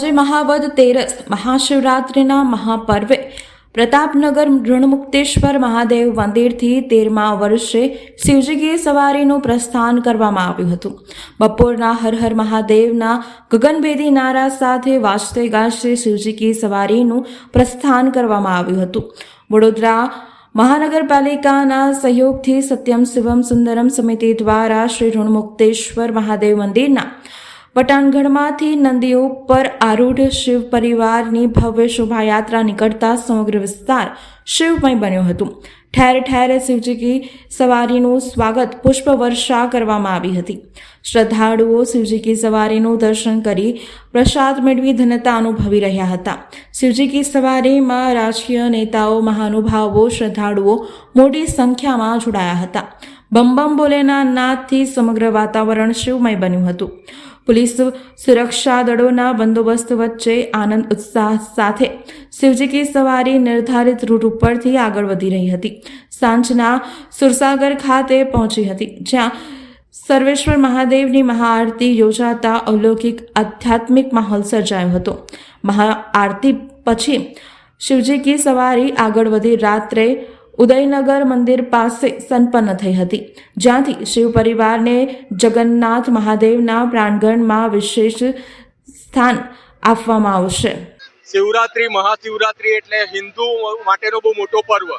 આજે મહાવદ તેરસ મહાશિવરાત્રિના મહાપર્વે. પ્રતાપનગર ઋણમુક્તેશ્વર મહાદેવ મંદિરથી તેરમા વર્ષે શિવજીગી સવારીનું પ્રસ્થાન કરવામાં આવ્યું હતું. બપોરના હર હર મહાદેવના ગગનભેદી નારા સાથે વાજતે ગાજતે શિવજીગી સવારીનું પ્રસ્થાન કરવામાં આવ્યું હતું. વડોદરા મહાનગરપાલિકાના સહયોગથી સત્યમ, શિવમ, સુંદરમ સમિતિ દ્વારા શ્રી ઋણમુક્તેશ્વર મહાદેવ મંદિરના પટાણગઢમાંથી નંદીઓ પર આરૂઢ શિવ પરિવારની ભવ્ય શોભાયાત્રા નીકળતા સમગ્ર વિસ્તાર શિવમય બન્યો હતું. ઠેર ઠેર શિવજીકી સવારીનું સ્વાગત પુષ્પવર્ષા કરવામાં આવી હતી. શ્રદ્ધાળુઓ શિવજીકી સવારીનું દર્શન કરી પ્રસાદ મેળવી ધન્યતા અનુભવી રહ્યા હતા. શિવજીકી સવારીમાં રાજકીય નેતાઓ, મહાનુભાવો, શ્રદ્ધાળુઓ મોટી સંખ્યામાં જોડાયા હતા. બમ બમ બોલેના નાદથી સમગ્ર વાતાવરણ શિવમય બન્યું હતું. પોલીસ સુરક્ષા દળોના બંદોબસ્ત વચ્ચે આનંદ ઉત્સાહ સાથે શિવજી કી સવારી નિર્ધારિત રૂટ ઉપરથી આગળ વધી રહી હતી. સાંજના સુરસાગર ખાતે પહોંચી હતી, જ્યાં સર્વેશ્વર મહાદેવની મહાઆરતી યોજાતા અલૌકિક આધ્યાત્મિક માહોલ સર્જાયો હતો. મહાઆરતી પછી શિવજી કી સવારી આગળ વધી રાત્રે ઉદયનગર મંદિર પાસે સંપન્ન થઈ હતી. જ્યાંથી શિવ પરિવારને જગન્નાથ મહાદેવના પ્રાંગણમાં વિશેષ સ્થાન આપવામાં આવશે. શિવરાત્રી, મહાશિવરાત્રી એટલે હિન્દુ માટેનો બહુ મોટો પર્વ.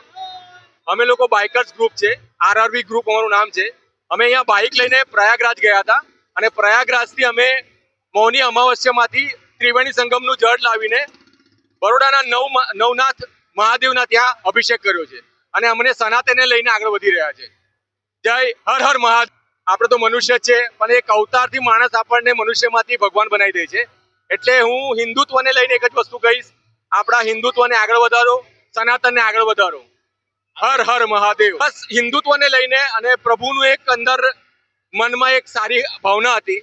અમે લોકો બાઇકર્સ ગ્રુપ છે આરઆરવી ગ્રુપ અમારું નામ છે. અમે અહીંયા બાઇક લઈને પ્રયાગરાજ ગયા હતા અને પ્રયાગરાજથી અમે મૌની અમાવસ્યામાંથી ત્રિવેણી સંગમનું જળ લાવીને બરોડાના નવ નવનાથ મહાદેવના ત્યાં અભિષેક કર્યો છે. અને અમને સનાતને લઈને આગળ વધી રહ્યા છે. જય હર હર મહાદેવ. આપણે તો મનુષ્ય છે, પણ એક અવતારથી માણસ આપણને મનુષ્યમાંથી ભગવાન બનાવી દે છે. એટલે હું હિન્દુત્વને લઈને એક જ વસ્તુ કહીશ. આપણા હિન્દુત્વને આગળ વધારો, સનાતનને આગળ વધારો. હર હર મહાદેવ. બસ હિન્દુત્વને લઈને અને પ્રભુનું એક અંદર મનમાં એક સારી ભાવના હતી.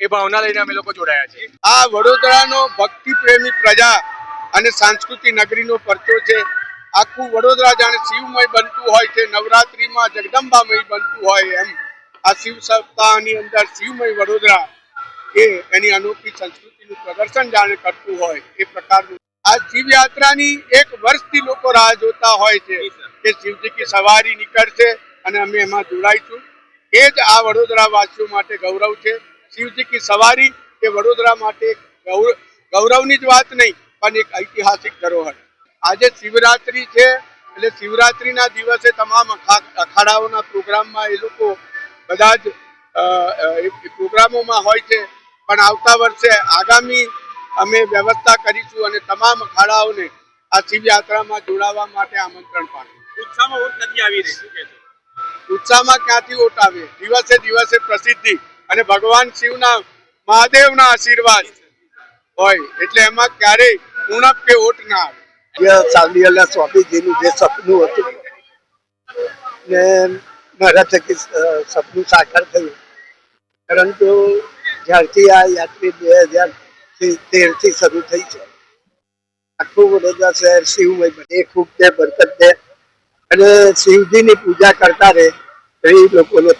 એ ભાવના લઈને અમે લોકો જોડાયા છીએ આ વડોદરાનો ભક્તિ પ્રેમી પ્રજા અને સાંસ્કૃતિક નગરીનો પરચો છે. આખું વડોદરા જાણે શિવમય બનતું હોય છે, નવરાત્રિમાં જગદંબામય બનતું હોય એમ. આ શિવ સપ્તાહની અંદર શિવમય વડોદરા એ એની અનોખી સંસ્કૃતિનું પ્રદર્શન જાણે કરતું હોય એ પ્રકારનું. આ શિવયાત્રાની એક વર્ષથી લોકો રાહ જોતા હોય છે કે શિવજી કી સવારી નીકળશે અને અમે એમાં જોડાઈશું એ જ આ વડોદરા વાસીઓ માટે ગૌરવ છે. શિવજી કી સવારી એ વડોદરા માટે ગૌરવની જ વાત નહીં, પણ એક ઐતિહાસિક ધરોહર આજે શિવરાત્રી છે એટલે શિવરાત્રીના દિવસે તમામ અખા- અખાડાઓના પ્રોગ્રામમાં એ લોકો બધા જ પ્રોગ્રામોમાં હોય છે. પણ આવતા વર્ષે આગામી અમે વ્યવસ્થા કરીશું અને તમામ અખાડાઓને આ શિવયાત્રામાં જોડાવા માટે આમંત્રણ પાઠવું. ઉત્સાહમાં ઓટ નથી આવી રહી ઉત્સાહમાં ક્યાંથી ઓટ આવે? દિવસે દિવસે પ્રસિદ્ધિ અને ભગવાન શિવના મહાદેવના આશીર્વાદ હોય. એટલે એમાં ક્યારેય ઉણપ કે ઓટ ના આવે. જે ચાંદીવાલા સ્વામીજીનું જે સપનું હતું ને મારા થકી સપનું સાકાર થયું. પરંતુ જ્યારથી આ યાત્રી બે હજાર તેરથી શરૂ થઈ છે. આખું વડોદરા શહેર શિવમય બને, ખૂબ તે બરકત દે. અને શિવજીની પૂજા કરતા રહે એ લોકોને